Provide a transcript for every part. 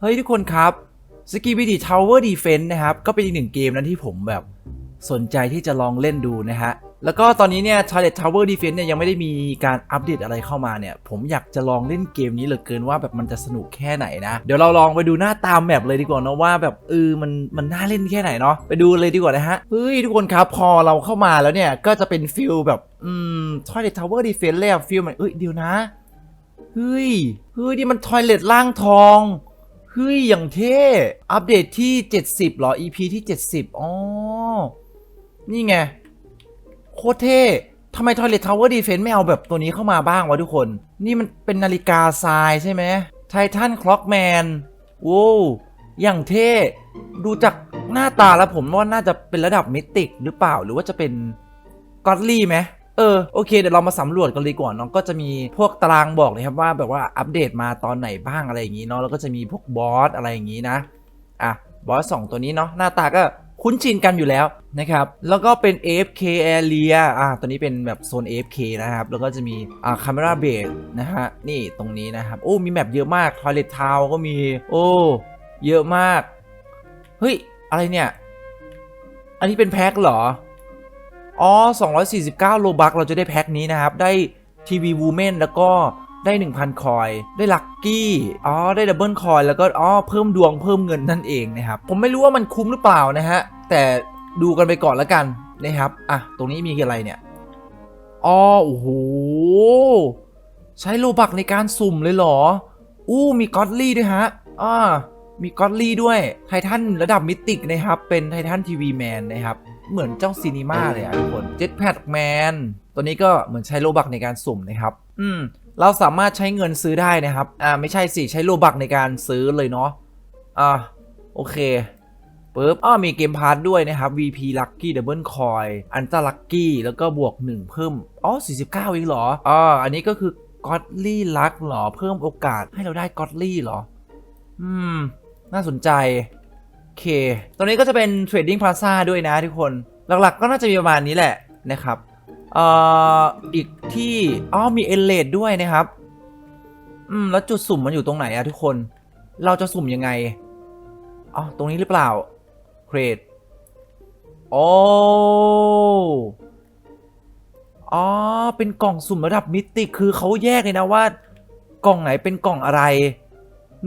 เฮ้ยทุกคนครับ s k i b i d y Tower Defense นะครับ ก็เป็นอีกหนึ่งเกมนะที่ผมแบบสนใจที่จะลองเล่นดูนะฮะ แล้วก็ตอนนี้เนี่ย Toilet Tower Defense เนี่ยยังไม่ได้มีการอัปเดตอะไรเข้ามาเนี่ย ผมอยากจะลองเล่นเกมนี้เหลือเกินว่าแบบมันจะสนุกแค่ไหนนะ เดี๋ยวเราลองไปดูหน้าตามแมปเลยดีกว่าเนะว่าแบบเออมันมันน่าเล่นแค่ไหนเนาะไปดูเลยดีกว่านะฮะ เฮ้ยทุกคนครับพอเราเข้ามาแล้วเนี่ย ก็จะเป็นฟิลแบบอืม Toilet Tower Defense เลยอะฟิลมันเอ้ยเดี๋ยวนะเฮ้ยเฮ้ยนี่มันทอยเลทล่างทอง เฮ้ยอย่างเท่ อัปเดตที่ 70เหรอ EP ที่ 70อ๋อ นี่ไง โคตรเท่ทำไม Toilet Tower Defense ไม่เอาแบบตัวนี้เข้ามาบ้างวะทุกคน นี่มันเป็นนาฬิกาทรายใช่ไหมไททันคล็อกแมนโว้วอย่างเท่ ดูจากหน้าตาแล้วผมว่าน่าจะเป็นระดับมิติกหรือเปล่าหรือว่าจะเป็นก็อดลี่ไหม เออโอเคเดี๋ยวเรามาสำรวจกันเลยดีกว่าเนาะก็จะมีพวกตารางบอกเลยครับว่าแบบว่าอัปเดตมาตอนไหนบ้างอะไรอย่างนี้เนาะแล้วก็จะมีพวกบอสอะไรอย่างนี้นะอะบอสสองตัวนี้เนาะหน้าตาก็คุ้นชินกันอยู่แล้วนะครับ แล้วก็เป็น AFK area อะตัวนี้เป็นแบบโซน AFK นะครับ แล้วก็จะมีอ่า camera base นะฮะ นี่ตรงนี้นะครับ โอ้ มีแมปเยอะมาก toilet town ก็มี โอ้ เยอะมาก เฮ้ย อะไรเนี่ย อันนี้เป็นแพ็คเหรอ อ๋อ 249 โลบักเราจะได้แพ็คนี้นะครับ ได้ทีวีวูแมนแล้วก็ได้ 1,000 คอย ได้ลัคกี้ อ๋อ ได้ดับเบิลคอย แล้วก็ อ๋อ เพิ่มดวงเพิ่มเงินนั่นเองนะครับ ผมไม่รู้ว่ามันคุ้มหรือเปล่านะฮะ แต่ดูกันไปก่อนแล้วกันนะครับ อะ ตรงนี้มีอะไรเนี่ย อ๋อ โอ้โห ใช้โลบักในการสุ่มเลยเหรอ อู้ มีก็อดลี่ด้วยฮะ อ่า มีก็อดลี่ด้วย ไททันระดับมิติกนะครับ เป็นไททันทีวีแมนนะครับ เหมือนเจ้าซีนีมาเลยอะทุกคนเจ็ตแพดแมนตัวนี้ก็เหมือนใช้โลบักในการสุ่มนะครับ อืม เราสามารถใช้เงินซื้อได้นะครับ อ่า ไม่ใช่สิ ใช้โลบักในการซื้อเลยเนาะ อ่า โอเคปึ๊บอ้อมีเกมพาร์ทด้วยนะครับ VP Lucky Double Coin Ultra Lucky แล้วก็บวก 1 เพิ่ม อ๋อ 49เองเหรอ อ่า อันนี้ก็คือ Godly Luck เหรอ เพิ่มโอกาสให้เราได้ Godly เหรอ อืม น่าสนใจโอ เค ตรงนี้ก็จะเป็น Trading Plaza ด้วยนะทุกคน หลักๆ ก็น่าจะมีประมาณนี้แหละนะครับเอ่ออีกที่ อ๋อ มีเอเลดด้วยนะครับ อืม แล้วจุดสุ่มมันอยู่ตรงไหนอะทุกคน เราจะสุ่มยังไง อ๋อ ตรงนี้หรือเปล่าเครดโอ้อ๋อ เป็นกล่องสุ่มระดับมิติ คือเขาแยกเลยนะว่า กล่องไหนเป็นกล่องอะไร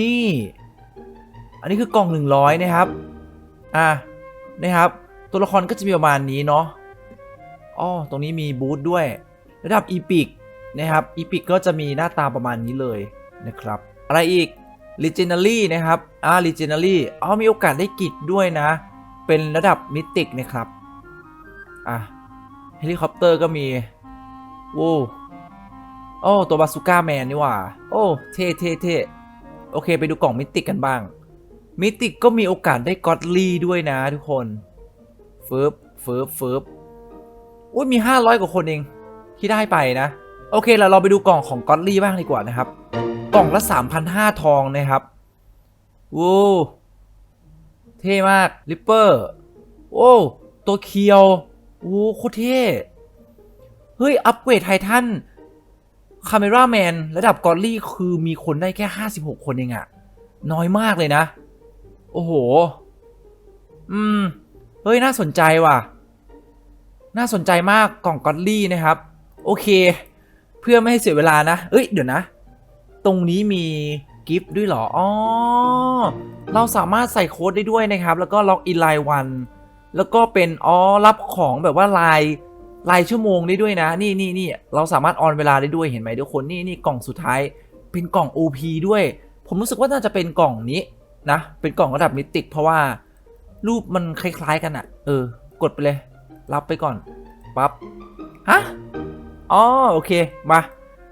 นี่ อันนี้คือกล่อง100นะครับ อะนะครับ ตัวละครก็จะมีประมาณนี้เนาะอ๋อตรงนี้มีบูธด้วย ระดับอีพิกนะครับอีพิกก็จะมีหน้าตาประมาณนี้เลยนะครับ อะไรอีก Legendary นะครับอ่า Legendary อ๋อมีโอกาสได้กิจด้วยนะ เป็นระดับมิติกนะครับ อะเฮลิคอปเตอร์ก็มีโว้โอ้ตัวบาซูก้าแมนนี่ว่า โอ้ เท่เท่เท่โอเค ไปดูกล่องมิติกกันบ้าง มิติกก็มีโอกาสได้ก็อดลี่ด้วยนะทุกคนเฟิร์บเฟิร์บเฟิร์บอุ้ยมี 500 กว่าคนเอง ที่ได้ไปนะ โอเคเราเราไปดูกล่องของก็อดลี่บ้างดีกว่านะครับ กล่องละ 3,500 ทองนะครับว้เท่มากลิปเปอร์โอ้ตัวเคียวโอ้โคตรเท่เฮ้ย อัปเกรดไททันคาเมราแมนระดับกอลลี่คือมีคนได้แค่ 56 คนเองอะน้อยมากเลยนะ โอ้โห อืม เฮ้ย น่าสนใจว่ะ น่าสนใจมากกล่องกอลลี่นะครับ โอเค เพื่อไม่ให้เสียเวลานะ เอ้ย เดี๋ยวนะ ตรงนี้มีกิฟต์ด้วยเหรอ อ๋อ เราสามารถใส่โค้ดได้ด้วยนะครับ แล้วก็ล็อกอินไลน์วัน แล้วก็เป็น อ๋อ รับของแบบว่าลายลายชั่วโมงได้ด้วยนะ นี่นี่นี่เราสามารถออนเวลาได้ด้วยเห็นไหมทุกคน นี่นี่กล่องสุดท้าย เป็นกล่อง OP ด้วย ผมรู้สึกว่าน่าจะเป็นกล่องนี้ นะ เป็นกล่องระดับมิติก เพราะว่ารูปมันคล้ายๆกันอะเออ กดไปเลย รับไปก่อนปั๊บฮะอ๋อโอเคมา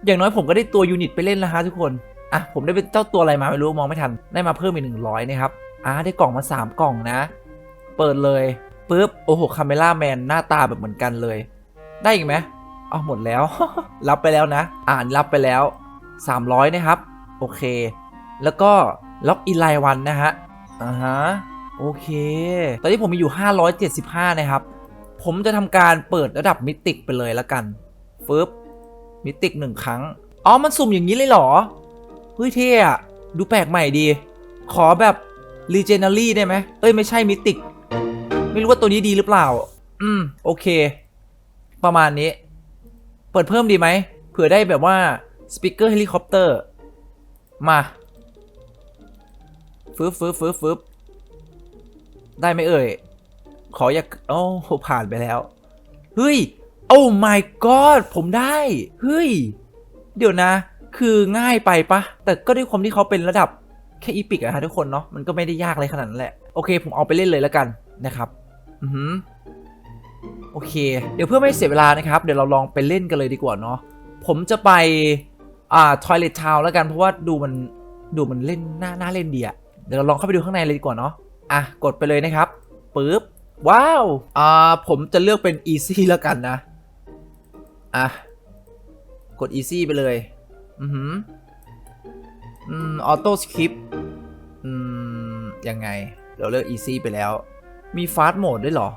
อย่างน้อยผมก็ได้ตัวยูนิตไปเล่นแล้วฮะทุกคนอะผมได้เป็นเจ้าตัวอะไรมาไม่รู้มองไม่ทันได้มาเพิ่มอีกหนึ่งร้อยนะครับอ่าได้กล่องมา 3 กล่องนะ เปิดเลยปุ๊บโอ้โหคาเมล่าแมนหน้าตาแบบเหมือนกันเลย ได้อีกไหมเอาหมดแล้ว รับไปแล้วนะ อ่านรับไปแล้ว 300 นะครับ โอเค แล้วก็ ล็อกอินไลน์วันนะฮะอ่าฮะโอเค ตอนนี้ผมมีอยู่ 575 นะครับ ผมจะทำการเปิดระดับมิติกไปเลยแล้วกันฟึบมิติกหนึ่งครั้ง อ๋อ มันสุ่มอย่างนี้เลยเหรอ เฮ้ยเท่อะดูแปลกใหม่ดี ขอแบบ Legendary ได้ไหม เอ้ย ไม่ใช่มิติก ไม่รู้ว่าตัวนี้ดีหรือเปล่า อืม โอเค ประมาณนี้ เปิดเพิ่มดีไหม เผื่อได้แบบว่าสปีกเกอร์เฮลิคอปเตอร์ มา ฟึบฟึบฟึบฟึบได้ไหมเอ่ย ขออย่าโอ้ผ่านไปแล้ว เฮ้ย โอ้ my god ผมได้ เฮ้ย เดี๋ยวนะ คือง่ายไปปะ แต่ก็ด้วยความที่เขาเป็นระดับแค่อีพิกอะฮะทุกคนเนาะ มันก็ไม่ได้ยากเลยขนาดนั้นแหละ โอเค ผมเอาไปเล่นเลยแล้วกันนะครับ อือหือโอเค เดี๋ยวเพื่อไม่เสียเวลานะครับ เดี๋ยวเราลองไปเล่นกันเลยดีกว่าเนาะ ผมจะไป อ่า Toilet Town แล้วกัน เพราะว่าดูมัน ดูมันเล่นน่าน่าเล่นดีอะ เดี๋ยวเราลองเข้าไปดูข้างในเลยดีกว่าเนาะอะกดไปเลยนะครับปึ๊บว้าวอ่าผมจะเลือกเป็น easy แล้วกันนะอะกด easy ไปเลยอือหืออืมออโต้สคริปอืมยังไง เราเลือก easy ไปแล้ว มี fast mode ด้วยเหรอ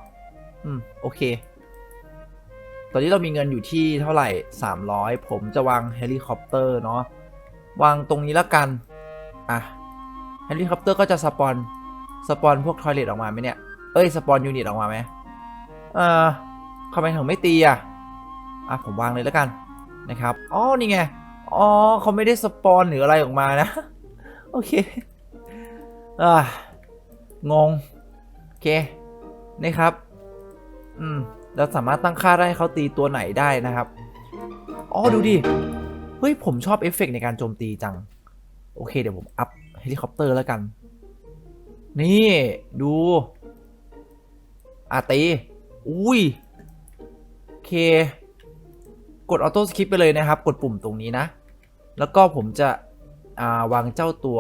อืม โอเค ตอนนี้เรามีเงินอยู่ที่เท่าไหร่ 300 ผมจะวางเฮลิคอปเตอร์เนาะวางตรงนี้แล้วกัน อะ เฮลิคอปเตอร์ก็จะสปอนสปอนพวกทอยเลทออกมาไหมเนี่ย เอ้ยสปอนยูนิตออกมาไหมเออทำไมถึงไม่ตีอะ อะผมวางเลยแล้วกันนะครับ อ๋อ นี่ไง อ๋อเขาไม่ได้สปอนหรืออะไรออกมานะ โอเค อ่างง โอเคนี่ครับ อืม เราสามารถตั้งค่าได้เขาตีตัวไหนได้นะครับ อ๋อ ดูดิ เฮ้ย ผมชอบเอฟเฟกต์ในการโจมตีจัง โอเค เดี๋ยวผมอัพ ลิคอปเตอร์แล้วกัน นี่ดูอาตี อุ้ยเค กดออโต้สคริปไปเลยนะครับ กดปุ่มตรงนี้นะ แล้วก็ผมจะาวางเจ้าตัว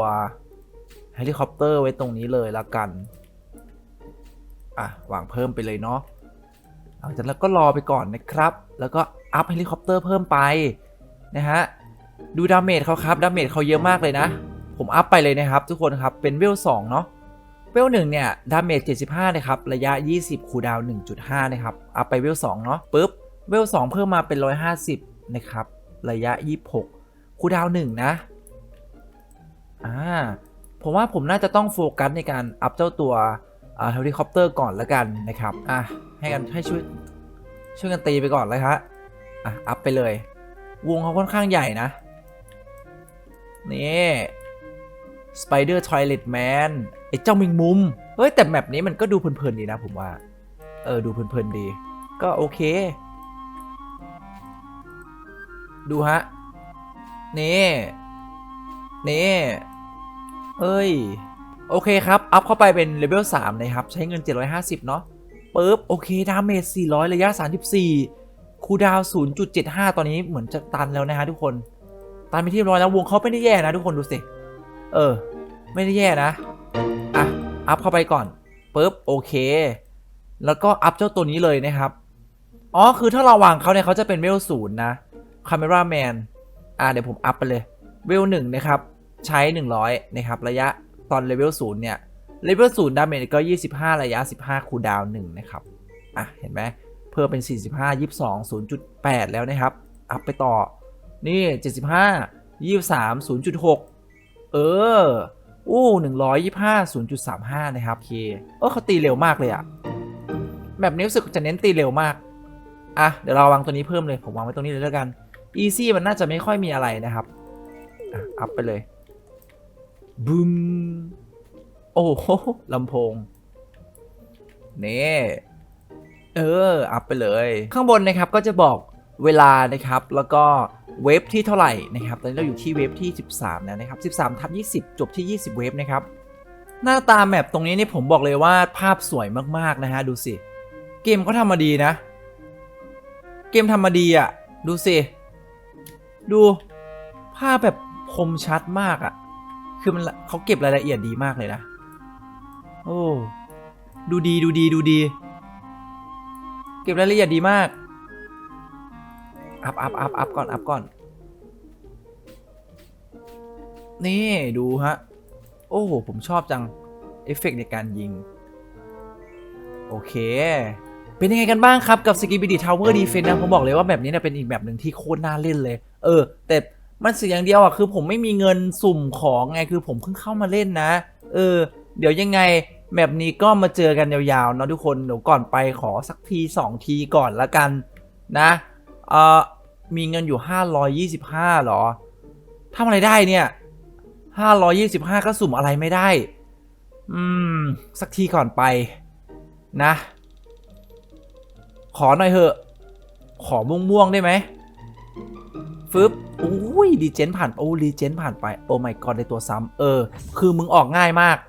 เฮลิคอปเตอร์ไว้ตรงนี้เลยละกัน อะ วางเพิ่มไปเลยเนาะ หลังจากนั้นก็รอไปก่อนนะครับ แล้วก็อัพเฮลิคอปเตอร์เพิ่มไปนะฮะ ดูดาเมจเขาครับ ดาเมจเขาเยอะมากเลยนะ ผมอัพไปเลยนะครับทุกคนครับ เป็นเวล2เนาะเวล1เนี่ย ดาเมจ75นะครับระยะ 20 คูดาวน์1.5 นะครับ อัพไปเวล2เนาะปุ๊บเวล2เพิ่มมาเป็น 150 นะครับ ระยะ 26 คูดาวน์1นะอ่าผมว่าผมน่าจะต้องโฟกัสในการอัพเจ้าตัวเฮลิคอปเตอร์ก่อนแล้วกันนะครับอะให้กันให้ช่วยช่วยกันตีไปก่อนเลยครับอะอัพไปเลย วงเขาค่อนข้างใหญ่นะนี่ Spider Toilet Man ไอ้เจ้ามิงมุม เฮ้ย แต่แมปนี้มันก็ดูเพลินๆดีนะผมว่า เออ ดูเพลินๆดี ก็โอเค ดูฮะ นี่ นี่เอ้ย โอเคครับ อัพเข้าไปเป็นเลเวล3นะครับ ใช้เงิน 750 เนาะปึ๊บ โอเค ดาเมจ 400 ระยะ 34 คูดาวน์0.75 ตอนนี้เหมือนจะตันแล้วนะฮะทุกคน ตันไปที่ร้อยแล้ววงเขาไม่ได้แย่นะทุกคนดูสิ เออ ไม่ได้แย่นะ อะ อัพเข้าไปก่อนปึ๊บโอเค แล้วก็อัพเจ้าตัวนี้เลยนะครับ อ๋อ คือถ้าเราวางเขาเนี่ยเขาจะเป็นเวลศูนย์นะ Camera Man อ่าเดี๋ยวผมอัพไปเลย เวลหนึ่งนะครับ ใช้ 100 นะครับ ระยะตอนเลเวลศูนย์เนี่ยเลเวลศูนย์ดาเมจก็ 25 ระยะ 15 คูดาวน์1นะครับ อะ เห็นไหมเพิ่มเป็น 45 22 0.8 แล้วนะครับ อัพไปต่อ นี่ 75 23 0.6 เอออู้125 0.35นย์จุดสามห้านะครับเคเออเขาตีเร็วมากเลยอะแบบนี้รู้สึกจะเน้นตีเร็วมาก อะ เดี๋ยวเราวางตัวนี้เพิ่มเลย ผมวางไว้ตรงนี้เลยแล้วกัน easy มันน่าจะไม่ค่อยมีอะไรนะครับอะอัพไปเลยบึมโอ้โหลำโพงเน่เออ อัพไปเลย ข้างบนนะครับก็จะบอก เวลานะครับ แล้วก็เวฟที่เท่าไหร่นะครับ ตอนนี้เราอยู่ที่เวฟที่ 13 แล้วนะครับ 13ทับ20 จบที่ 20 เวฟนะครับ หน้าตาแมปตรงนี้นี่ผมบอกเลยว่าภาพสวยมากๆนะฮะ ดูสิ เกมเขาทำมาดีนะ เกมทำมาดีอะ ดูสิ ดูภาพแบบคมชัดมากอะ คือมันเขาเก็บรายละเอียดดีมากเลยนะ โอ้ ดูดีดูดีดูดี เก็บรายละเอียดดีมาก อัพอัพอัพอัพก่อนอัพก่อน นี่ดูฮะ โอ้โห ผมชอบจัง เอฟเฟกต์ในการยิง โอเค เป็นยังไงกันบ้างครับกับ s k i b i d i Tower Defense นนะผมบอกเลยว่าแบบนี้เนี่ยเป็นอีกแบบหนึ่งที่โคตรน่าเล่นเลย เออ แต่มันเสียอย่างเดียวอะคือผมไม่มีเงินสุ่มของไงคือผมเพิ่งเข้ามาเล่นนะ เออ เดี๋ยวยังไงแมปนี้ก็มาเจอกันยาวๆเนาะทุกคนเดี๋ยวก่อนไปขอสักทีสองทีก่อนละกันนะ เออมีเงินอยู่ 525หรอทำอะไรได้เนี่ย 525 ก็สุ่มอะไรไม่ได้ อืม สักทีก่อนไปนะ ขอหน่อยเถอะ ขอม่วงๆได้ไหมฟึบอุ้ยดีเจนผ่าน โอ้ดีเจนผ่านไป โอ้ my god ได้ตัวซ้ำเออ คือมึงออกง่ายมาก